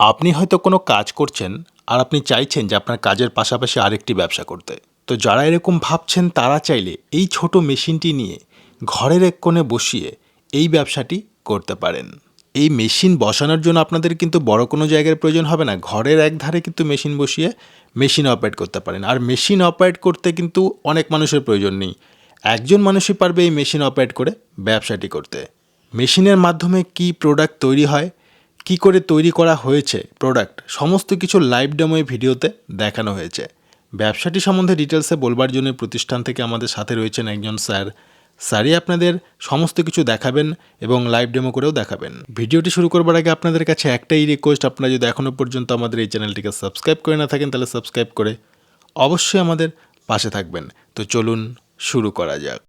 আপনি হয়তো কোনো কাজ করছেন আর আপনি চাইছেন যে আপনার কাজের পাশাপাশি আরেকটি ব্যবসা করতে। তো যারা এরকম ভাবছেন তারা চাইলে এই ছোট মেশিনটি নিয়ে ঘরের এক কোণে বসিয়ে এই ব্যবসাটি করতে পারেন। এই মেশিন বসানোর জন্য আপনাদের কিন্তু বড় কোনো জায়গার প্রয়োজন হবে না। ঘরের এক ধারে কিন্তু মেশিন বসিয়ে মেশিন অপারেট করতে পারেন। আর মেশিন অপারেট করতে কিন্তু অনেক মানুষের প্রয়োজন নেই। একজন মানুষই পারবে এই মেশিন অপারেট করে ব্যবসাটি করতে। মেশিনের মাধ্যমে কি প্রোডাক্ট তৈরি হয় কি করে তৈরি করা হয়েছে প্রোডাক্ট সমস্ত কিছু লাইভ ডেমো ভিডিওতে দেখানো হয়েছে। ব্যবসাটি সম্বন্ধে ডিটেলসে বলবার জন্য প্রতিষ্ঠান থেকে আমাদের সাথে রয়েছেন একজন স্যার। স্যারই আপনাদের সমস্ত কিছু দেখাবেন এবং লাইভ ডেমো করেও দেখাবেন। ভিডিওটি শুরু করবার আগে আপনাদের কাছে একটাই রিকোয়েস্ট আপনারা যদি এখনও পর্যন্ত আমাদের এই চ্যানেলটিকে সাবস্ক্রাইব করে না থাকেন, তাহলে সাবস্ক্রাইব করে অবশ্যই আমাদের পাশে থাকবেন। তো চলুন শুরু করা যাক।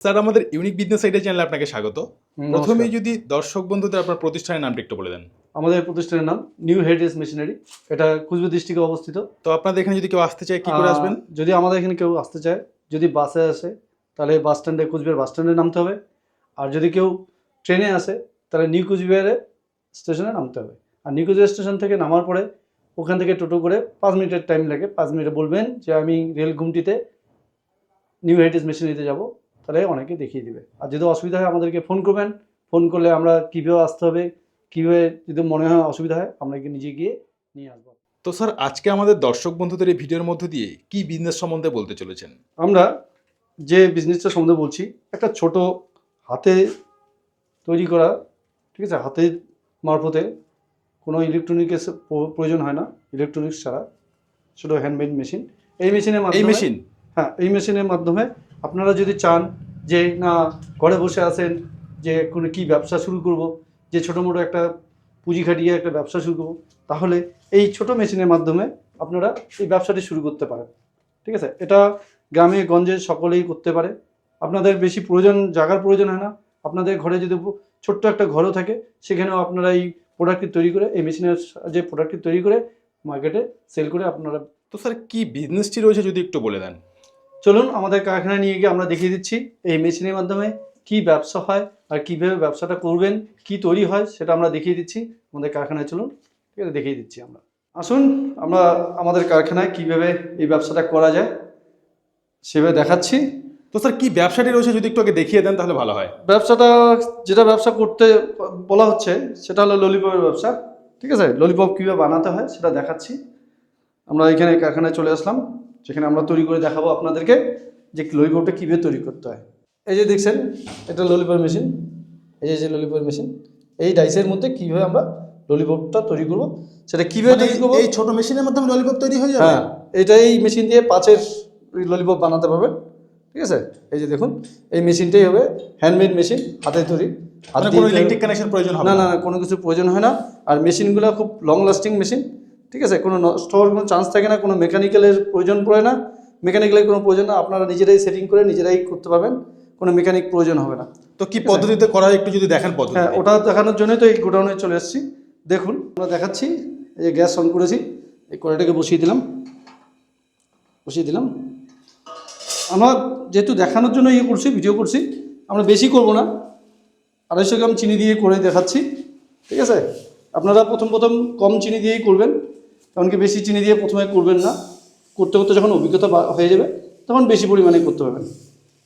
স্যার, আমাদের ইউনিক বিজনেস আইডিয়া চ্যানেলে আপনাকে স্বাগত। প্রথমে যদি দর্শক বন্ধুদের আপনার প্রতিষ্ঠানের নামটা একটু বলে দেন। আমাদের প্রতিষ্ঠানের নাম নিউ হেরিটেজ মেশিনারি এটা কুচবিহার ডিস্ট্রিক্টে অবস্থিত। তো আপনাদের এখানে যদি কেউ আসতে চায় কি করে আসবেন? যদি আমাদের এখানে কেউ আসতে চায় যদি বাসে আসে তাহলে বাস স্ট্যান্ডে কুচবিহার বাস স্ট্যান্ডে নামতে হবে। আর যদি কেউ ট্রেনে আসে তাহলে নিউ কুচবিহারে স্টেশনে নামতে হবে। আর নিউ কুচবিহার স্টেশন থেকে নামার পরে ওখান থেকে টোটো করে পাঁচ মিনিটের টাইম লাগে। পাঁচ মিনিটে বলবেন যে আমি রেল ঘুমটিতে নিউ হেরিটেজ মেশিনারিতে যাব। তাহলে অনেকে দেখিয়ে দিবে। আর যদি অসুবিধা হয় আমাদেরকে ফোন করবেন ফোন করলে আমরা কীভাবে আসতে হবে কীভাবে যদি মনে হয় অসুবিধা হয় আমরা নিজে গিয়ে নিয়ে আসব। তো স্যার আজকে আমাদের দর্শক বন্ধুদের এই ভিডিওর মধ্য দিয়ে কি বিজনেস সম্বন্ধে বলতে চলেছেন? আমরা যে বিজনেসটা সম্বন্ধে বলছি একটা ছোট হাতে তৈরি করা ঠিক আছে হাতের মারফতে কোনো ইলেকট্রনিক্স প্রয়োজন হয় না ইলেকট্রনিক্স ছাড়া ছোটো হ্যান্ডমেড মেশিন এই মেশিনের এই মাধ্যমে মেশিন হ্যাঁ এই মেশিনের মাধ্যমে আপনারা যদি চান যে, না, ঘরে বসে আছেন, যে কোনো কি ব্যবসা শুরু করব, যে ছোটো মোটো একটা পুঁজি খাটিয়ে একটা ব্যবসা শুরু করব, তাহলে এই ছোট মেশিনের মাধ্যমে আপনারা এই ব্যবসাটি শুরু করতে পারেন। ঠিক আছে? এটা গ্রামে, গঞ্জে সকলেই করতে পারে। আপনাদের বেশি প্রয়োজন জায়গার প্রয়োজন হয় না। আপনাদের ঘরে যদি ছোট্ট একটা ঘরও থাকে, সেখানেও আপনারা এই প্রোডাক্টটি তৈরি করে, এই মেশিনের যে প্রোডাক্টটি তৈরি করে মার্কেটে সেল করে আপনারা তো স্যার কী বিজনেসটি রয়েছে যদি একটু বলে দেন? চলুন আমাদের কারখানায় নিয়ে গিয়ে আমরা দেখিয়ে দিচ্ছি এই মেশিনের মাধ্যমে কি ব্যবসা হয় আর কীভাবে ব্যবসাটা করবেন কি তৈরি হয় সেটা আমরা দেখিয়ে দিচ্ছি। আমাদের কারখানায় চলুন ঠিক আছে দেখিয়ে দিচ্ছি আমরা। আসুন আমরা আমাদের কারখানায় কীভাবে এই ব্যবসাটা করা যায় সেভাবে দেখাচ্ছি। তো স্যার কি ব্যবসাটি রয়েছে যদি একটু আগে দেখিয়ে দেন তাহলে ভালো হয়। ব্যবসাটা যেটা ব্যবসা করতে বলা হচ্ছে সেটা হলো ললিপপের ব্যবসা। ঠিক আছে? ললিপপ কীভাবে বানাতে হয় সেটা দেখাচ্ছি। আমরা এখানে কারখানায় চলে আসলাম। যেখানে আমরা তৈরি করে দেখাবো আপনাদেরকে যে ললিপপটা কীভাবে তৈরি করতে হয়। এই যে দেখছেন এটা ললিপপ মেশিন। এই যে যে ললিপপ মেশিন। এই ডাইসের মধ্যে কীভাবে আমরা ললিপপটা তৈরি করব সেটা কীভাবে তৈরি করব? এই ছোটো মেশিনের মাধ্যমে ললিপপ তৈরি হয়ে হ্যাঁ এটা এই মেশিন দিয়ে পাঁচের ললিপপ বানাতে পারবেন ঠিক আছে? এই যে দেখুন এই মেশিনটাই হবে হ্যান্ডমেড মেশিন হাতে তৈরি। হাত মানে কোনো ইলেকট্রিক কানেকশন প্রয়োজন হবে না না না? কোনো কিছু প্রয়োজন হয় না। আর মেশিনগুলো খুব লং লাস্টিং মেশিন। ঠিক আছে? কোনো নষ্ট হওয়ার কোনো চান্স থাকে না কোনো মেকানিক্যালের প্রয়োজন পড়ে না। মেকানিক্যালের কোনো প্রয়োজন না আপনারা নিজেরাই সেটিং করে নিজেরাই করতে পারবেন। কোনো মেকানিক প্রয়োজন হবে না। তো কি পদ্ধতিতে করা হয়? একটু যদি দেখেন পদ্ধতি হ্যাঁ ওটা দেখানোর জন্যই তো এই গোডাউনে চলে এসেছি। দেখুন আমরা দেখাচ্ছি এই যে গ্যাস অন করেছি। এই কড়াইটাকে বসিয়ে দিলাম। বসিয়ে দিলাম। আমরা যেহেতু দেখানোর জন্য ইয়ে করছি ভিডিও করছি আমরা বেশি করব না। আড়াইশো গ্রাম চিনি দিয়ে করে দেখাচ্ছি। ঠিক আছে? আপনারা প্রথম প্রথম কম চিনি দিয়েই করবেন। এমনকি বেশি চিনি দিয়ে প্রথমে করবেন না করতে করতে যখন অভিজ্ঞতা হয়ে যাবে তখন বেশি পরিমাণে করতে পারবেন।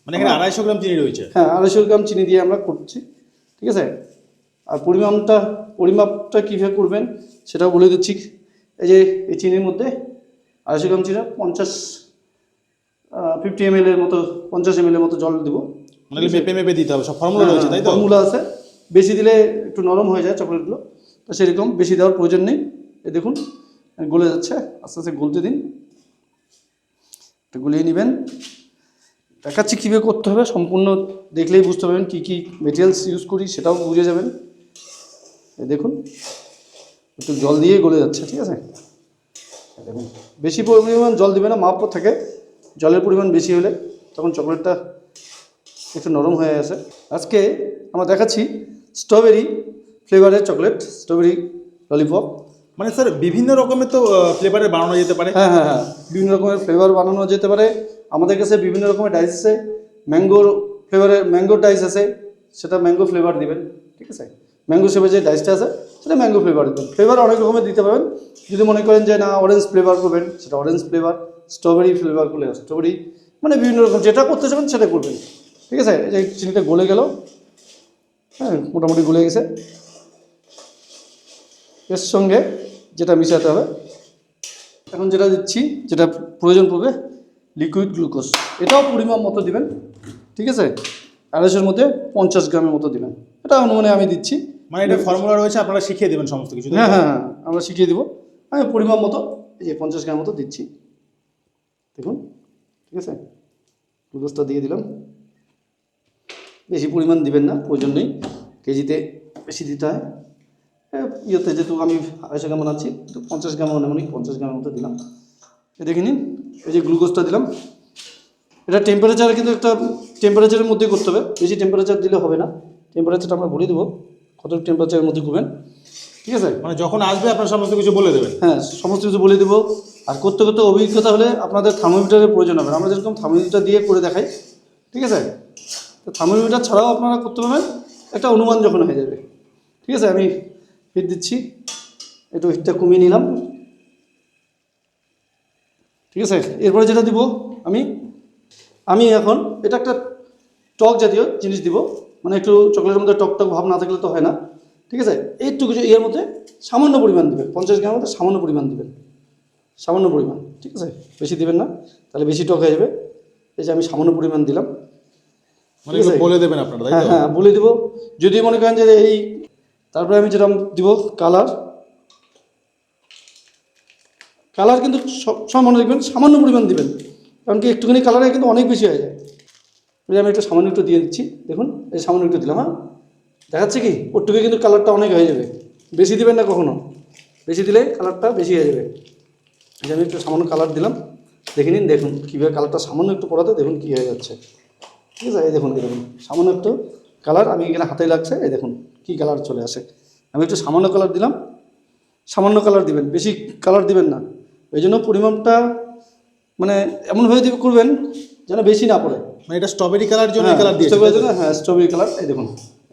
মানে এখানে আড়াইশো গ্রাম চিনি রয়েছে? হ্যাঁ আড়াইশো গ্রাম চিনি দিয়ে আমরা করছি ঠিক আছে? আর পরিমাণটা পরিমাপটা কীভাবে করবেন সেটাও বলে দিচ্ছি। এই যে এই চিনির মধ্যে আড়াইশো গ্রাম চিনি পঞ্চাশ ফিফটি এম এর মতো পঞ্চাশ এম এর মতো জল দেবো। মানে মেপে মেপে দিতে হবে সব ফর্মুলা রয়েছে তাই তো? ফর্মুলা আছে। বেশি দিলে একটু নরম হয়ে যায় চকলেটগুলো তো সেরকম বেশি দেওয়ার প্রয়োজন নেই। এই দেখুন গলে যাচ্ছে। আস্তে আস্তে গলতে দিন। এটা গলিয়ে নেবেন। দেখাচ্ছি কীভাবে করতে হবে। সম্পূর্ণ দেখলেই বুঝতে পারবেন কী কী মেটেরিয়ালস ইউজ করি, সেটাও বুঝে যাবেন। দেখুন, একটু জল দিয়ে গলে যাচ্ছে, ঠিক আছে? বেশি পরিমাণ জল দেবে না, মাপ থাকে। জলের পরিমাণ বেশি হলে তখন চকলেটটা একটু নরম হয়ে আসে। আজকে আমরা দেখাচ্ছি স্ট্রবেরি ফ্লেভারের চকলেট স্ট্রবেরি ললিপপ মানে স্যার বিভিন্ন রকমের তো ফ্লেভারে বানানো যেতে পারে। হ্যাঁ হ্যাঁ হ্যাঁ। বিভিন্ন রকমের ফ্লেভার বানানো যেতে পারে। আমাদের কাছে বিভিন্ন রকমের ডাইস আছে। ম্যাঙ্গোর ফ্লেভারের ম্যাঙ্গোর ডাইস আছে। সেটা ম্যাঙ্গো ফ্লেভার দিবেন, ঠিক আছে? ম্যাঙ্গো শেপের যে ডাইসটা আছে, সেটা ম্যাঙ্গো ফ্লেভার দেবেন। ফ্লেভার অনেক রকমের দিতে পারবেন। যদি মনে করেন যে না অরেঞ্জ ফ্লেভার করবেন, সেটা অরেঞ্জ ফ্লেভার স্ট্রবেরি ফ্লেভার করলে স্ট্রবেরি মানে বিভিন্ন রকম যেটা করতে চাবেন, সেটা করবেন। ঠিক আছে? এই চিনিটা গলে গেল। হ্যাঁ মোটামুটি গলে গেছে। এর সঙ্গে যেটা মিশাতে হবে। এখন যেটা দিচ্ছি যেটা প্রয়োজন পড়বে লিকুইড গ্লুকোজ এটাও পরিমাণ মতো দিবেন ঠিক আছে? আড়াইশোর মধ্যে পঞ্চাশ গ্রামের মতো দিবেন। এটা অনুমানে আমি দিচ্ছি। মানে এটা ফর্মুলা রয়েছে আপনারা শিখিয়ে দেবেন সমস্ত কিছু হ্যাঁ হ্যাঁ হ্যাঁ আমরা শিখিয়ে দেবো। আমি পরিমাণ মতো এই যে পঞ্চাশ গ্রাম মতো দিচ্ছি। দেখুন ঠিক আছে? গ্লুকোজটা দিয়ে দিলাম। বেশি পরিমাণ দিবেন না প্রয়োজন নেই। কেজিতে বেশি দিতে হয়। ইয়েতে যেহেতু আমি আড়াইশো গ্রাম বানাচ্ছি তো পঞ্চাশ গ্রাম আনুমানিক পঞ্চাশ গ্রামের মতো দিলাম। এ দেখে নিন এই যে গ্লুকোজটা দিলাম। এটা টেম্পারেচার কিন্তু একটা টেম্পারেচারের মধ্যে করতে হবে। বেশি টেম্পারেচার দিলে হবে না। টেম্পারেচারটা আমরা বলে দেবো কত টেম্পারেচারের মধ্যে করবেন। ঠিক আছে? মানে যখন আসবে আপনার সমস্ত কিছু বলে দেবেন। হ্যাঁ সমস্ত কিছু বলে দেবো। আর করতে করতে অভিজ্ঞতা হলে আপনাদের থার্মোমিটারের প্রয়োজন হবে আমরা যেরকম থার্মোমিটার দিয়ে করে দেখাই ঠিক আছে? তো থার্মোমিটার ছাড়াও আপনারা করতে পারবেন একটা অনুমান যখন হয়ে যাবে। ঠিক আছে? আমি হিট দিচ্ছি। একটু হিটটা কমিয়ে নিলাম। ঠিক আছে? এরপরে যেটা দিব আমি আমি এখন এটা একটা টক জাতীয় জিনিস দিব। মানে একটু চকলেটের মধ্যে টক টক ভাব না থাকলে তো হয় না। ঠিক আছে? এইটুকু যে এর মধ্যে সামান্য পরিমাণ দেবেন। পঞ্চাশ গ্রামের মধ্যে সামান্য পরিমাণ দেবেন। সামান্য পরিমাণ। ঠিক আছে? বেশি দিবেন না। তাহলে বেশি টক হয়ে যাবে। এই যে আমি সামান্য পরিমাণ দিলাম। মানে। বলে দেবেন আপনারা হ্যাঁ হ্যাঁ বলে দেবো। যদি মনে করেন যে এই তারপরে আমি যেরকম দিব কালার কালার কিন্তু মনে রাখবেন সামান্য পরিমাণ দিবেন, কারণ কি একটুখানি কালারে কিন্তু অনেক বেশি হয়ে যায়। আমি একটু সামান্য একটু দিয়ে দিচ্ছি, দেখুন, এই সামান্য একটু দিলাম হ্যাঁ? দেখাচ্ছে কি? ওটুকে কিন্তু কালারটা অনেক হয়ে যাবে। বেশি দিবেন না কখনো। বেশি দিলে কালারটা বেশি হয়ে যাবে। এই যে আমি একটু সামান্য কালার দিলাম, দেখে নিন, দেখুন, কীভাবে কালারটা সামান্য একটু পড়াতে, দেখুন কী হয়ে যাচ্ছে। ঠিক আছে? এই দেখুন দেখুন, সামান্য একটু কালার আমি এখানে হাতে লাগছে, এই দেখুন। কী কালার চলে আসে? আমি একটু সামান্য কালার দিলাম। সামান্য কালার দিবেন বেশি কালার দিবেন না। ওই জন্য পরিমাণটা মানে এমনভাবে দিবে করবেন যেন বেশি না পড়ে। মানে এটা স্ট্রবেরি কালার জন্য কালার দিয়েছে স্ট্রবেরি জন্য হ্যাঁ স্ট্রবেরি কালার এই দেখুন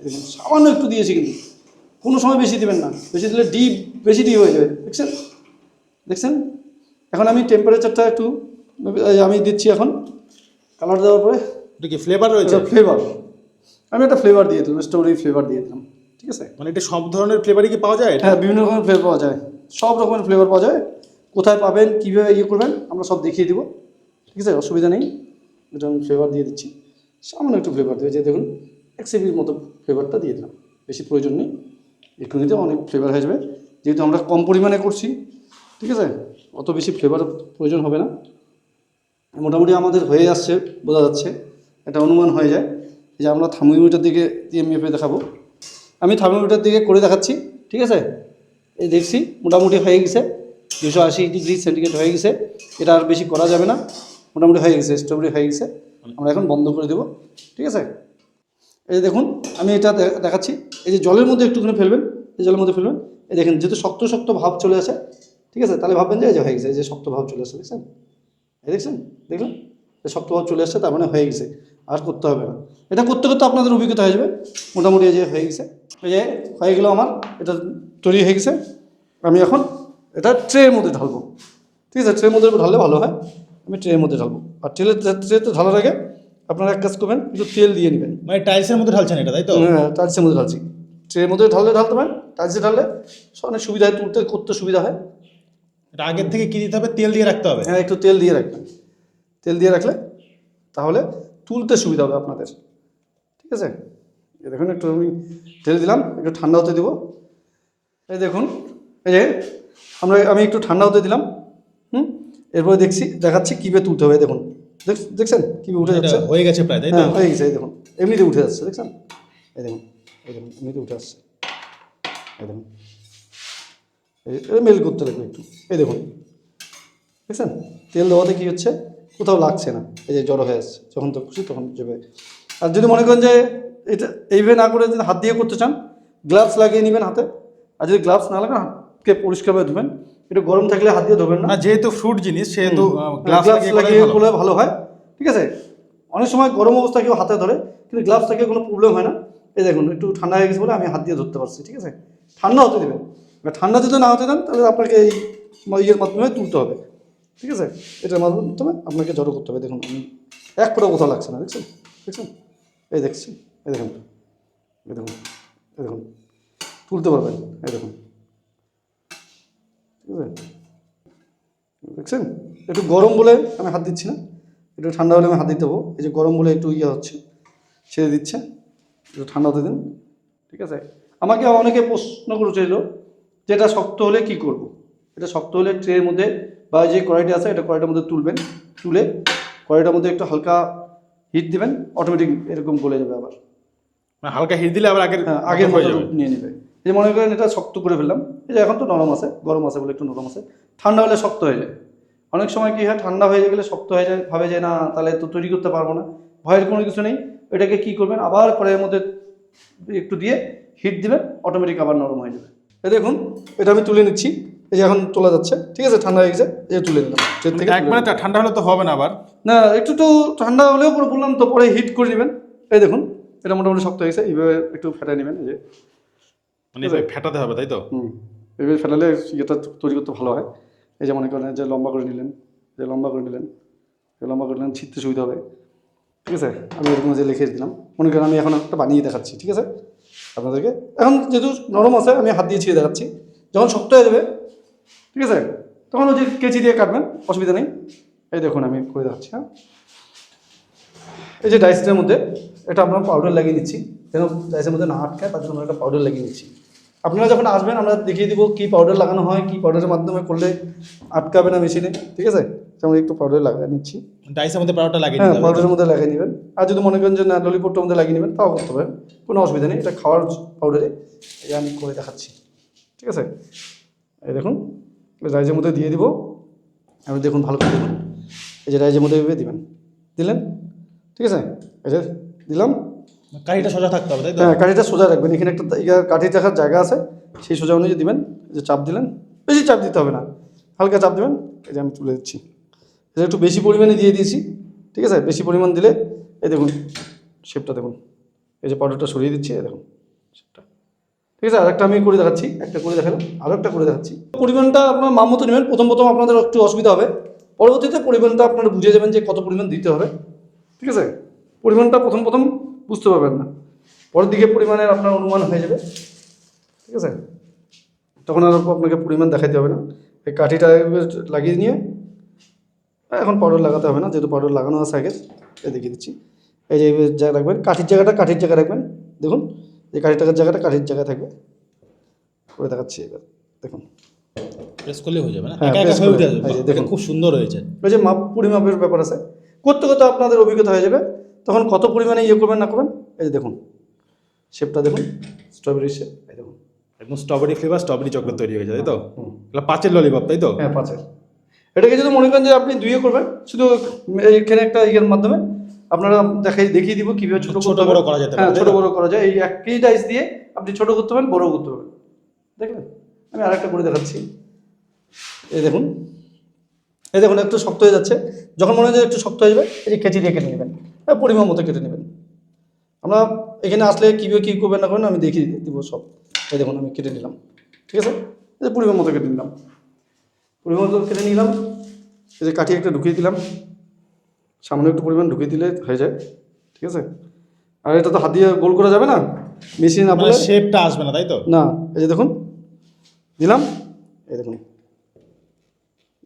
দেখুন সামান্য একটু দিয়েছি কিন্তু। কোনো সময় বেশি দিবেন না। বেশি দিলে ডিপ বেশি ডিপ হয়ে যাবে দেখছেন? দেখছেন? এখন আমি টেম্পারেচারটা একটু আমি দিচ্ছি এখন। কালার দেওয়ার পরে এটা কি ফ্লেভার রয়েছে? ফ্লেভার আমি একটা ফ্লেভার দিয়ে দিলাম স্ট্রবেরি ফ্লেভার দিয়ে দিলাম। ঠিক আছে? মানে এটা সব ধরনের ফ্লেভারই কি পাওয়া যায় এটা? হ্যাঁ বিভিন্ন রকমের ফ্লেভার পাওয়া যায়। সব রকমের ফ্লেভার পাওয়া যায়। কোথায় পাবেন, কীভাবে ইয়ে করবেন, আমরা সব দেখিয়ে দিব। ঠিক আছে? অসুবিধা নেই। এটা আমি ফ্লেভার দিয়ে দিচ্ছি। সামান্য একটু ফ্লেভার দিয়ে যে দেখুন, এক সিপির মতো ফ্লেভারটা দিয়ে দিলাম। বেশি প্রয়োজন নেই। একটু নিতে অনেক ফ্লেভার হয়ে যাবে। যেহেতু আমরা কম পরিমাণে করছি, ঠিক আছে? অত বেশি ফ্লেভার প্রয়োজন হবে না। মোটামুটি আমাদের হয়ে আসছে, বোঝা যাচ্ছে। একটা অনুমান হয়ে যায় যে আমরা থার্মোমিটার দিকে দিয়ে মেপে দেখাবো। আমি থার্মোমিটার দিকে করে দেখাচ্ছি, ঠিক আছে? এই দেখছি, মোটামুটি হয়ে গেছে। দুশো আশি ডিগ্রি সেন্টিগ্রেড হয়ে গেছে। এটা আর বেশি করা যাবে না। মোটামুটি হয়ে গেছে স্ট্রবেরি হয়ে গেছে। আমরা এখন বন্ধ করে দেবো, ঠিক আছে? এই যে দেখুন, আমি এটা দেখাচ্ছি। এই যে জলের মধ্যে একটুখানি ফেলবেন, এই জলের মধ্যে ফেলবেন। এই দেখেন, যেহেতু শক্ত শক্ত ভাব চলে আসে, ঠিক আছে? তাহলে ভাববেন যে এই যে হয়ে গেছে, এই যে শক্ত ভাব চলে আসে, দেখছেন? এই দেখছেন? দেখলেন? শক্ত ভাব চলে আসছে, তার মানে হয়ে গেছে। আর করতে হবে না। এটা করতে করতে আপনাদের অভিজ্ঞতা হয়ে যাবে। মোটামুটি এই যে হয়ে গেছে। এই যে হয়ে গেলো আমার। এটা তৈরি হয়ে গেছে। আমি এখন এটা ট্রের মধ্যে ঢালবো। ঠিক আছে ট্রের মধ্যে ঢাললে ভালো হয়। আমি ট্রের মধ্যে ঢালবো। আর ট্রেলে ট্রেতে ঢালার আগে আপনারা এক কাজ করবেন একটু তেল দিয়ে নেবেন। মানে টাইলসের মধ্যে ঢালছেন এটা তাই তো? হ্যাঁ টাইলসের মধ্যে ঢালছি। ট্রের মধ্যে ঢাললে ঢালতে পারেন টাইলসে ঢাললে অনেক সুবিধা হয় তুলতে করতে সুবিধা হয়। এটা আগের থেকে কী দিতে হবে? তেল দিয়ে রাখতে হবে? হ্যাঁ একটু তেল দিয়ে রাখবেন। তেল দিয়ে রাখলে তাহলে তুলতে সুবিধা হবে আপনাদের। ঠিক আছে? দেখুন একটু আমি তেল দিলাম একটু ঠান্ডা হতে দিব। এই দেখুন এই যে আমরা আমি একটু ঠান্ডা হতে দিলাম হুম? এরপরে দেখছি দেখাচ্ছি কীভাবে তুলতে হবে দেখুন। দেখ- দেখছেন? কীভাবে উঠে যাচ্ছে? হয়ে গেছে প্রায় তাই হ্যাঁ হয়ে গেছে এই দেখুন। এমনিতে উঠে যাচ্ছে দেখছেন? এই দেখুন এই দেখুন এমনিতে উঠে আসছে এই দেখুন। মেল করতে লাগবে একটু। এই দেখুন। দেখছেন? তেল দেওয়াতে কী হচ্ছে? কোথাও লাগছে না। এই যে জড়ো হয়ে আসছে যখন তো খুশি তখন যাবে। আর যদি মনে করেন যে এটা এইভাবে না করে যদি হাত দিয়ে করতে চান গ্লাভস লাগিয়ে নেবেন হাতে। আর যদি গ্লাভস না লাগান হাতকে পরিষ্কারভাবে ধুবেন। একটু গরম থাকলে হাত দিয়ে ধোবেন না। না যেহেতু ফ্রুট জিনিস সেহেতু গ্লাভস লাগিয়ে করলে ভালো। হয়। ঠিক আছে? অনেক সময় গরম অবস্থা কেউ হাতে ধরে কিন্তু গ্লাভস থেকে কোনো প্রবলেম হয় না। এই দেখুন একটু ঠান্ডা হয়ে গেছে বলে আমি হাত দিয়ে ধরতে পারছি ঠিক আছে? ঠান্ডা হতে দেবেন। এবার ঠান্ডা যদি না হতে দেন তাহলে আপনাকে এই ইয়ের মাধ্যমে তুলতে হবে। ঠিক আছে? এটার মাধ্যমে আপনাকে জড়ো করতে হবে। দেখুন, আমি এক ফোটা কোথাও লাগছে না, দেখছেন? দেখছেন? এই দেখছেন, এই দেখুন। এই দেখুন এই দেখুন। তুলতে পারবেন, এই দেখুন। ঠিক আছে? দেখছেন? একটু গরম বলে আমি হাত দিচ্ছি না। একটু ঠান্ডা হলে আমি হাত দিতে হব এই যে গরম বলে একটু ইয়ে হচ্ছে, ছেড়ে দিচ্ছে। একটু ঠান্ডা হতে দিন। ঠিক আছে? আমাকে অনেকে প্রশ্ন করেছিল যে এটা শক্ত হলে কি করব। এটা শক্ত হলে ট্রের মধ্যে বা যে কড়াইটা আছে এটা কড়াইটার মধ্যে তুলবেন তুলে কড়াইটার মধ্যে একটু হালকা হিট দিবেন অটোমেটিক এরকম গলে যাবে আবার। মানে হালকা হিট দিলে আবার আগের হ্যাঁ আগের নিয়ে নেবে। এই যে মনে করেন এটা শক্ত করে ফেললাম এই যে এখন তো নরম আছে গরম আছে বলে একটু নরম আছে ঠান্ডা হলে শক্ত হয়ে যায়। অনেক সময় কী হয় ঠান্ডা হয়ে গেলে শক্ত হয়ে যায় ভাবে যে না তাহলে তো তৈরি করতে পারব না। ভয়ের কোনো কিছু নেই এটাকে কি করবেন আবার কড়াইয়ের মধ্যে একটু দিয়ে হিট দিবেন অটোমেটিক আবার নরম হয়ে যাবে। দেখুন এটা আমি তুলে নিচ্ছি। এই যে এখন তোলা যাচ্ছে ঠিক আছে ঠান্ডা হয়ে গেছে এই তুলে নিলাম থেকে একবারে নিলাম। ঠান্ডা হলে তো হবে না আবার। না একটু তো ঠান্ডা হলেও পরে বললাম তো পরে হিট করে নেবেন। এই দেখুন এটা মোটামুটি শক্ত হয়ে গেছে এইভাবে একটু ফেটাই নেবেন এই যে। মানে ফেটাতে হবে তাই তো? হুম এইভাবে ফেটালে ইয়েটা তৈরি করতে ভালো হয়। এই যে মনে করেন যে লম্বা করে নিলেন যে লম্বা করে নিলেন যে লম্বা করে নিলেন ছিটতে সুবিধা হবে। ঠিক আছে আমি এরকম যে লিখে দিলাম। মনে করেন আমি এখন একটা বানিয়ে দেখাচ্ছি ঠিক আছে আপনাদেরকে। এখন যেহেতু নরম আছে আমি হাত দিয়ে ছিঁড়ে দেখাচ্ছি। যখন শক্ত হয়ে যাবে ঠিক আছে? তখন ওই যে কেচি দিয়ে কাটবেন অসুবিধা নেই। এই দেখুন আমি করে দেখাচ্ছি হ্যাঁ? এই যে ডাইসের মধ্যে এটা আমরা পাউডার লাগিয়ে নিচ্ছি যেন ডাইসের মধ্যে না আটকায় তার জন্য আমরা একটা পাউডার লাগিয়ে নিচ্ছি আপনারা যখন আসবেন আমরা দেখিয়ে দিব কী পাউডার লাগানো হয় কী পাউডারের মাধ্যমে করলে আটকাবে না মেশিনে ঠিক আছে? যেমন একটু পাউডার লাগিয়ে নিচ্ছি। ডাইসের মধ্যে পাউডারটা লাগিয়ে হ্যাঁ পাউডারের মধ্যে লাগিয়ে নেবেন। আর যদি মনে করেন যে না ললিপপটার মধ্যে লাগিয়ে নেবেন তাও করতে পারেন। কোনো অসুবিধা নেই এটা খাওয়ার পাউডারে এই আমি করে দেখাচ্ছি। ঠিক আছে? দেখুন রাইজের মধ্যে দিয়ে দিব। আপনি দেখুন ভালো করে দেখুন। এই যে রাইজের মধ্যে এভাবে দিবেন। দিলেন? ঠিক আছে? এই যে দিলাম। কাঠিটা সোজা থাকতে হবে তাই হ্যাঁ কাঠিটা সোজা রাখবেন। এখানে একটা কাঠি রাখার জায়গা আছে। সেই সোজা অনুযায়ী দিবেন। এই যে চাপ দিলেন। বেশি চাপ দিতে হবে না। হালকা চাপ দেবেন। এই যে আমি তুলে দিচ্ছি। এটা একটু বেশি পরিমাণে দিয়ে দিয়েছি। ঠিক আছে? বেশি পরিমাণ দিলে এই দেখুন শেপটা দেখুন। এই যে পাউডারটা সরিয়ে দিচ্ছি। এই দেখুন শেপটা ঠিক আছে, আরেকটা আমি করে দেখাচ্ছি, একটা করে দেখালাম আরও একটা করে দেখাচ্ছি। পরিমাণটা আপনার মাম মতো নেবেন, প্রথম প্রথম আপনাদের একটু অসুবিধা হবে। পরবর্তীতে পরিমাণটা আপনারা বুঝে যাবেন যে কত পরিমাণ দিতে হবে। ঠিক আছে? পরিমাণটা প্রথম প্রথম বুঝতে পারবেন না। পরের দিকে পরিমাণের আপনার অনুমান হয়ে যাবে। ঠিক আছে? তখন আর আপনাকে পরিমাণ দেখাইতে হবে না। এই কাঠিটা লাগিয়ে নিয়ে, এখন পাউডার লাগাতে হবে না, যেহেতু পাউডার লাগানো আছে আগে দেখিয়ে দিচ্ছি। এই যে জায়গা রাখবেন, কাঠির জায়গাটা কাঠির জায়গা রাখবেন। দেখুন এই কাঠি টাকার জায়গাটা কাঠির জায়গায় থাকবে। করে দেখাচ্ছি এবার। দেখুন। প্রেস করলে হয়ে যাবে না? হ্যাঁ, একা একা হয়ে করে। উঠে এই যে আসবে দেখুন। খুব সুন্দর হয়েছে। ওই যে মাপ পরিমাপের ব্যাপার আছে। করতে করতে আপনাদের অভিজ্ঞতা হয়ে যাবে। তখন কত পরিমাণে ইয়ে করবেন না করবেন? এই যে দেখুন। শেপটা দেখুন। স্ট্রবেরি শেপ এই দেখুন। একদম স্ট্রবেরি ফ্লেভার স্ট্রবেরি চকলেট তৈরি হয়ে যায় তাই তো? এটা পাঁচের ললিপপ তাই তো? হ্যাঁ পাঁচের। এটাকে যদি মনে করেন যে আপনি দুইয়ে করবেন শুধু এখানে একটা ইয়ের মাধ্যমে আপনারা দেখাই দেখিয়ে দিব কীভাবে ছোট ছোট বড় করা যেতে হ্যাঁ ছোট বড় করা যায়। এই একই ডাইস দিয়ে আপনি ছোট করতে পারেন বড় করতে পারেন। দেখলেন? আমি আরেকটা করে দেখাচ্ছি। এই দেখুন। এই দেখুন একটু শক্ত হয়ে যাচ্ছে। যখন মনে হয় যে একটু শক্ত হয়ে যাবে এই যে কেচি দিয়ে কেটে নেবেন। হ্যাঁ পরিমাণ মতো কেটে নেবেন। আমরা এখানে আসলে কীভাবে কী করবেন না করবেন আমি দেখিয়ে দিব সব। এই দেখুন আমি কেটে নিলাম। ঠিক আছে? এই যে পরিমাণ মতো কেটে নিলাম। পরিমাণ মতো কেটে নিলাম। এই যে কাঠি একটা ঢুকিয়ে দিলাম। সামনে একটু পরিমাণ ঢুকিয়ে দিলে হয়ে যায় ঠিক আছে? আর এটা তো হাত দিয়ে গোল করা যাবে না? মেশিন মানে আপনার শেপটা আসবে না তাই তো? না এই যে দেখুন দিলাম এই দেখুন।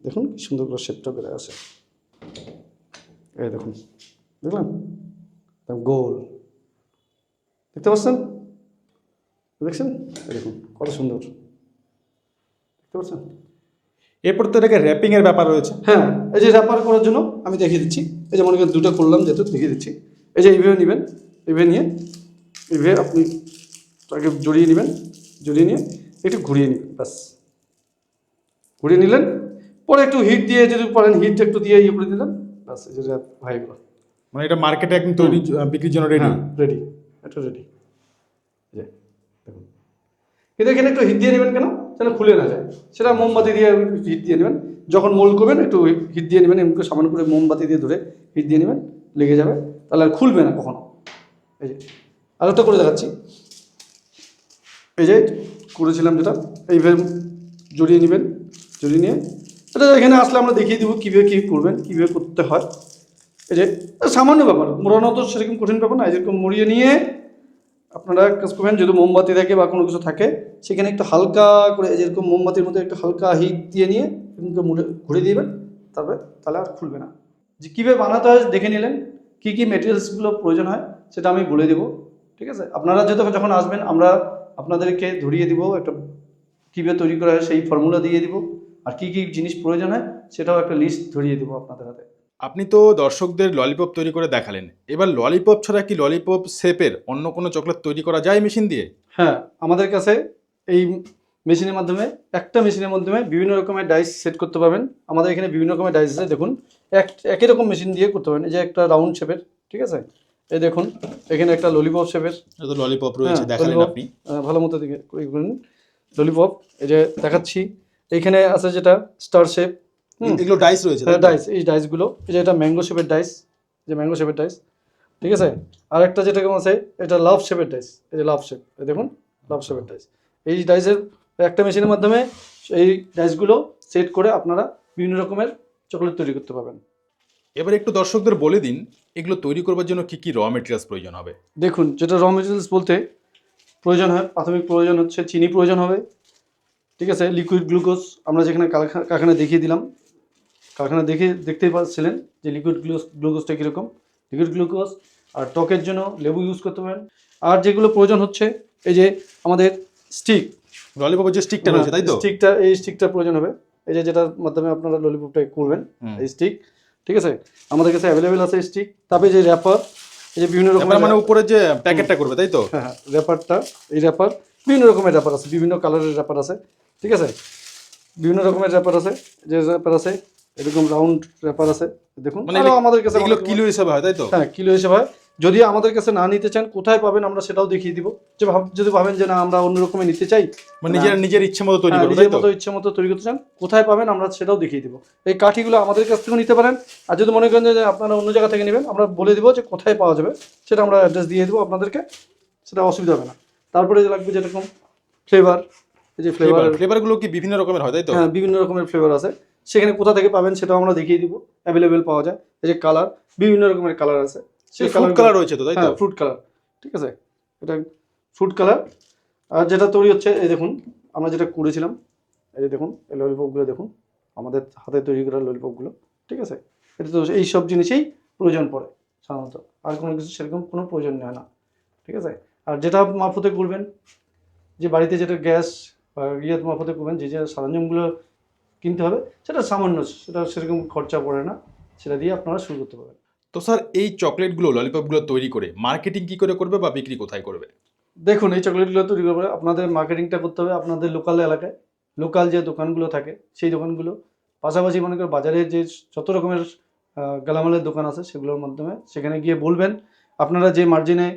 দেখুন কি সুন্দর করে শেপটা বেড়ে আছে এই দেখুন দেখলাম গোল। দেখতে পাচ্ছেন? দেখছেন? এই দেখুন কত সুন্দর। দেখতে পাচ্ছেন? এরপর তো এটাকে র্যাপিং এর ব্যাপার রয়েছে। হ্যাঁ এই যে র্যাপার করার জন্য আমি দেখিয়ে দিচ্ছি। এই যে মনে করেন দুটো করলাম যেহেতু দেখিয়ে দিচ্ছি। এই যে এইভাবে নেবেন এইভাবে নিয়ে এইভাবে আপনি তাকে জড়িয়ে নেবেন জড়িয়ে নিয়ে একটু ঘুরিয়ে নেবেন ব্যাস। ঘুরিয়ে নিলেন পরে একটু হিট দিয়ে যদি পারেন হিট একটু দিয়ে ইয়ে করে দিলেন ব্যাস এই যে র্যাপ হয়ে গেল। মানে এটা মার্কেটে একদম তৈরি বিক্রির জন্য রেডি হ্যাঁ রেডি এটা রেডি কিন্তু এখানে একটু হিট দিয়ে নেবেন কেন? যেন খুলে না যায়। সেটা মোমবাতি দিয়ে হিট দিয়ে নেবেন। যখন মোল করবেন, একটু হিট দিয়ে নেবেন, এমনি সামান্য করে মোমবাতি দিয়ে ধরে হিট দিয়ে নেবেন, লেগে যাবে। তাহলে আর খুলবে না কখনো। এই যে, আর একটা করে দেখাচ্ছি। এই যে, করেছিলাম যেটা, এইভাবে জড়িয়ে নেবেন, জড়িয়ে নিয়ে। এটা এখানে আসলে আমরা দেখিয়ে দেবো কীভাবে কী করবেন, কীভাবে করতে হয়। এই যে সামান্য ব্যাপার। মোড়ানো তো সেরকম কঠিন ব্যাপার না। যেরকম মুড়িয়ে নিয়ে আপনারা কাজ করবেন, যদি মোমবাতি থাকে বা কোনো কিছু থাকে, সেখানে একটু হালকা করে যেরকম মোমবাতির মধ্যে একটু হালকা হিট দিয়ে নিয়ে মুড়ে ঘুরে দিবেন, তারপরে তাহলে আর খুলবে না। যে কীভাবে বানাতে হয় দেখে নিলেন, কী কী মেটেরিয়ালসগুলো প্রয়োজন হয়, সেটা আমি বলে দেবো, ঠিক আছে? আপনারা যেহেতু যখন আসবেন, আমরা আপনাদেরকে ধরিয়ে দিব, একটা কীভাবে তৈরি করা হয়, সেই ফর্মুলা দিয়ে দিব, আর কী কী জিনিস প্রয়োজন হয়, সেটাও একটা লিস্ট ধরিয়ে দেবো আপনাদের হাতে। আপনি তো দর্শকদের ললিপপ তৈরি করে দেখালেন। এবার ললিপপ ছাড়া কি ললিপপ শেপের অন্য কোনো চকলেট তৈরি করা যায় মেশিন দিয়ে? হ্যাঁ আমাদের কাছে এই মেশিনের মাধ্যমে একটা মেশিনের মাধ্যমে বিভিন্ন রকমের ডাইস সেট করতে পারবেন। আমাদের এখানে বিভিন্ন রকমের ডাইস আছে দেখুন। এক একই রকম মেশিন দিয়ে করতে পারবেন। এই যে একটা রাউন্ড শেপের ঠিক আছে? এই দেখুন এখানে একটা ললিপপ শেপের ললিপপ রয়েছে হ্যাঁ, দেখালেন আপনি। ভালো মতো দেখে ললিপপ এই যে দেখাচ্ছি। এইখানে আছে যেটা স্টার শেপ এগুলো ডাইস রয়েছে ডাইস এই ডাইসগুলো এই যে এটা ম্যাঙ্গো শেপের ডাইস যে ম্যাঙ্গো শেপের ডাইস ঠিক আছে? আর একটা যেটা কেমন আছে এটা লাভ শেপের ডাইস এই যে লাভ শেপ এই দেখুন লাভ শেপের ডাইস এই ডাইসের একটা মেশিনের মাধ্যমে এই ডাইসগুলো সেট করে আপনারা বিভিন্ন রকমের চকলেট তৈরি করতে পারবেন। এবার একটু দর্শকদের বলে দিন এগুলো তৈরি করবার জন্য কি কি র মেটেরিয়ালস প্রয়োজন হবে? দেখুন যেটা র মেটেরিয়ালস বলতে প্রয়োজন হয় প্রাথমিক প্রয়োজন হচ্ছে চিনি প্রয়োজন হবে ঠিক আছে? লিকুইড গ্লুকোজ আমরা যেখানে কারখা- কারখানা দেখিয়ে দিলাম কারখানা দেখে দেখতেই পাচ্ছিলেন যে লিকুইড গ্লুকোজটা কীরকম। লিকুইড গ্লুকোজ আর টকের জন্য লেবু ইউজ করতে পারেন। আর যেগুলো প্রয়োজন হচ্ছে এই যে আমাদের স্টিক ললিপপের যে স্টিকটা রয়েছে তাই তো? স্টিকটা এই স্টিকটা প্রয়োজন হবে। এই যে যেটার মাধ্যমে আপনারা ললিপপটা করবেন এই স্টিক ঠিক আছে? আমাদের কাছে অ্যাভেলেবেল আছে স্টিক তারপরে যে র্যাপার এই যে বিভিন্ন রকমের মানে উপরে যে প্যাকেটটা করবে তাই তো? হ্যাঁ হ্যাঁ র্যাপারটা এই র্যাপার বিভিন্ন রকমের র্যাপার আছে বিভিন্ন কালারের র্যাপার আছে ঠিক আছে? বিভিন্ন রকমের র্যাপার আছে যে র্যাপার আছে এরকম রাউন্ড র্যাপার আছে দেখুন। মানে আমাদের কাছে এগুলো কিলো হিসাবে হয় তাই তো? হ্যাঁ কিলো হিসেবে হয়। যদি আমাদের কাছে না নিতে চান কোথায় পাবেন আমরা সেটাও দেখিয়ে দিব। যে যদি ভাবেন যে না আমরা অন্য রকমের নিতে চাই মানে নিজের নিজের ইচ্ছে মতো তৈরি হ্যাঁ, করবে নিজের মতো ইচ্ছে মতো তৈরি করতে চান কোথায় পাবেন আমরা সেটাও দেখিয়ে দিব। এই কাঠিগুলো আমাদের কাছ থেকেও নিতে পারেন। আর যদি মনে করেন যে আপনারা অন্য জায়গা থেকে নেবেন আমরা বলে দিব যে কোথায় পাওয়া যাবে সেটা আমরা অ্যাড্রেস দিয়ে দেবো আপনাদেরকে। সেটা অসুবিধা হবে না। তারপরে যে লাগবে যেরকম ফ্লেভার এই যে ফ্লেভার ফ্লেভারগুলো কি বিভিন্ন রকমের হয় তাই তো? হ্যাঁ বিভিন্ন রকমের ফ্লেভার আছে। সেখানে কোথা থেকে পাবেন সেটাও আমরা দেখিয়ে দিব। অ্যাভেলেবেল পাওয়া যায়। এই যে কালার বিভিন্ন রকমের কালার আছে। সেই ফ্রুট কালার রয়েছে তো তাই তো? হ্যাঁ ফ্রুট কালার ঠিক আছে? এটা ফ্রুট কালার আর যেটা তৈরি হচ্ছে এই দেখুন আমরা যেটা করেছিলাম এই যে দেখুন এই ললিপপগুলো দেখুন আমাদের হাতে তৈরি করা ললিপপগুলো ঠিক আছে? এটা তো এই সব জিনিসেই প্রয়োজন পড়ে সাধারণত। আর কোনো কিছু সেরকম কোনো প্রয়োজন হয় না। ঠিক আছে? আর যেটা মারফতে করবেন যে বাড়িতে যেটা গ্যাস বা ইয়ে মারফতে করবেন যে যে সরঞ্জামগুলো কিনতে হবে। সেটা সামান্য সেটা সেরকম খরচা পড়ে না। সেটা দিয়ে আপনারা শুরু করতে পারবেন। তো স্যার এই চকলেটগুলো ললিপপগুলো তৈরি করে মার্কেটিং কি করে করবে বা বিক্রি কোথায় করবে? দেখুন এই চকলেটগুলো তৈরি করবে। আপনাদের মার্কেটিংটা করতে হবে আপনাদের লোকাল এলাকায়। লোকাল যে দোকানগুলো থাকে সেই দোকানগুলো। পাশাপাশি মনে করেন বাজারে যে যত রকমের গালামালের দোকান আছে সেগুলোর মাধ্যমে সেখানে গিয়ে বলবেন আপনারা যে মার্জিনে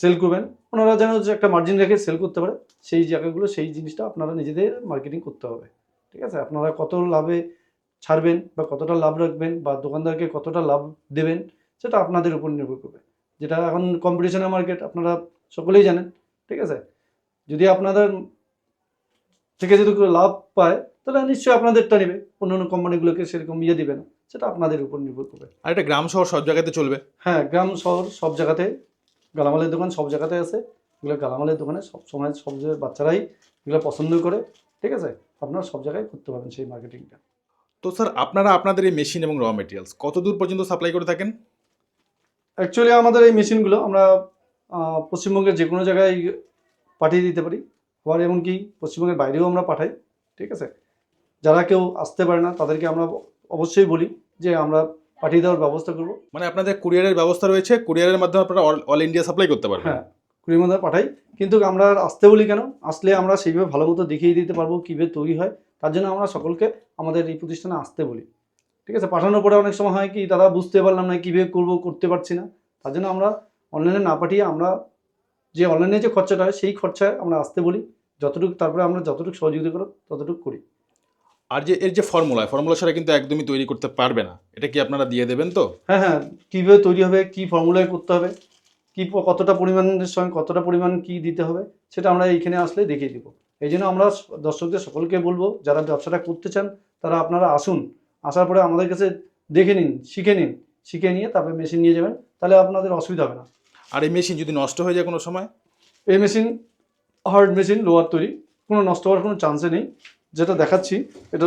সেল করবেন ওনারা যেন যে একটা মার্জিন রেখে সেল করতে পারে সেই জায়গাগুলো সেই জিনিসটা আপনারা নিজেদের মার্কেটিং করতে হবে। ঠিক আছে? আপনারা কত লাভে ছাড়বেন বা কতটা লাভ রাখবেন বা দোকানদারকে কতটা লাভ দেবেন সেটা আপনাদের উপর নির্ভর করবে। যেটা এখন কম্পিটিশনের মার্কেট আপনারা সকলেই জানেন ঠিক আছে? যদি আপনাদের থেকে যদি লাভ পায় তাহলে নিশ্চয়ই আপনাদেরটা নেবে। অন্য অন্য কোম্পানিগুলোকে সেরকম ইয়ে দিবে না সেটা আপনাদের উপর নির্ভর করবে। আর এটা গ্রাম শহর সব জায়গাতে চলবে? হ্যাঁ গ্রাম শহর সব জায়গাতে গালামালের দোকান সব জায়গাতে আছে। এগুলো গালামালের দোকানে সব সময় সব জায়গায় বাচ্চারাই এগুলো পছন্দ করে ঠিক আছে? আপনারা সব জায়গায় করতে পারবেন সেই মার্কেটিংটা তো স্যার আপনারা আপনাদের এই মেশিন এবং র মেটেরিয়ালস কত দূর পর্যন্ত সাপ্লাই করে থাকেন? অ্যাকচুয়ালি আমাদের এই মেশিনগুলো আমরা পশ্চিমবঙ্গের যে কোনো জায়গায় পাঠিয়ে দিতে পারি। আবার এমনকি পশ্চিমবঙ্গের বাইরেও আমরা পাঠাই ঠিক আছে? যারা কেউ আসতে পারে না তাদেরকে আমরা অবশ্যই বলি যে আমরা পাঠিয়ে দেওয়ার ব্যবস্থা করব। মানে আপনাদের কুরিয়ারের ব্যবস্থা রয়েছে কুরিয়ারের মাধ্যমে আপনারা অল ইন্ডিয়া সাপ্লাই করতে পারবেন? হ্যাঁ। কুড়ির মধ্যে পাঠাই। কিন্তু আমরা আসতে বলি কেন? আসলে আমরা সেইভাবে ভালো মতো দেখিয়ে দিতে পারব কীভাবে তৈরি হয়। তার জন্য আমরা সকলকে আমাদের এই প্রতিষ্ঠানে আসতে বলি। ঠিক আছে পাঠানোর পরে অনেক সময় হয় কি তারা বুঝতে পারলাম না কীভাবে করব করতে পারছি না। তার জন্য আমরা অনলাইনে না পাঠিয়ে আমরা যে অনলাইনে যে খরচাটা হয় সেই খরচায় আমরা আসতে বলি। যতটুকু তারপরে আমরা যতটুকু সহযোগিতা করো ততটুকু করি। আর যে এর যে ফর্মুলা ফর্মুলা ছাড়া কিন্তু একদমই তৈরি করতে পারবে না। এটা কি আপনারা দিয়ে দেবেন তো? হ্যাঁ হ্যাঁ। কীভাবে তৈরি হবে কী ফর্মুলায় করতে হবে কী কতটা পরিমাণের সঙ্গে কতটা পরিমাণ কী দিতে হবে সেটা আমরা এইখানে আসলে দেখিয়ে দিব। এই জন্য আমরা দর্শকদের সকলকে বলব যারা ব্যবসাটা করতে চান তারা আপনারা আসুন। আসার পরে আমাদের কাছে দেখে নিন শিখে নিন। শিখে নিয়ে তারপরে মেশিন নিয়ে যাবেন তাহলে আপনাদের অসুবিধা হবে না। আর এই মেশিন যদি নষ্ট হয়ে যায় কোনো সময়? এই মেশিন হার্ড মেশিন লোয়ার তৈরি। কোনো নষ্ট হওয়ার কোনো চান্সে নেই। যেটা দেখাচ্ছি এটা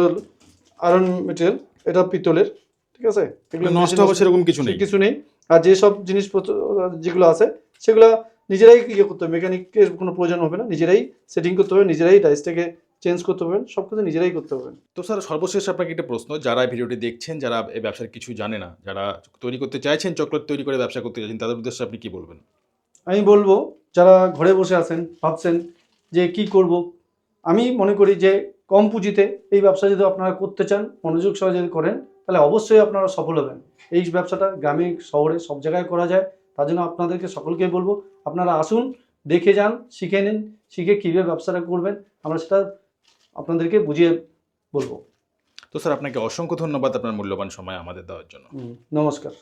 আয়রন মেটেরিয়াল এটা পিতলের ঠিক আছে? এগুলো নষ্ট হবে সেরকম কিছু নেই। কিছু নেই। আর যেসব জিনিসপত্র যেগুলো আছে সেগুলো নিজেরাই ইয়ে করতে হবে। মেকানিকের কোনো প্রয়োজন হবে না। নিজেরাই সেটিং করতে হবে নিজেরাই ডাইসটাকে চেঞ্জ করতে পারবেন সব কিছু নিজেরাই করতে পারবেন। তো স্যার সর্বশেষ আপনাকে একটা প্রশ্ন যারা ভিডিওটি দেখছেন যারা এই ব্যবসার কিছু জানে না যারা তৈরি করতে চাইছেন চকলেট তৈরি করে ব্যবসা করতে চাইছেন তাদের উদ্দেশ্যে আপনি কি বলবেন? আমি বলব যারা ঘরে বসে আছেন ভাবছেন যে কি করব আমি মনে করি যে কম পুঁজিতে এই ব্যবসা যদি আপনারা করতে চান মনোযোগ সহ যদি করেন তাহলে অবশ্যই আপনারা সফল হবেন। এই ব্যবসাটা গ্রামে শহরে সব জায়গায় করা যায়। তার জন্য আপনাদেরকে সকলকে বলব আপনারা আসুন দেখে যান শিখে নিন শিখে কীভাবে ব্যবসাটা করবেন আমরা সেটা আপনাদেরকে বুঝিয়ে বলব। তো স্যার আপনাকে অসংখ্য ধন্যবাদ আপনার মূল্যবান সময় আমাদের দেওয়ার জন্য। নমস্কার।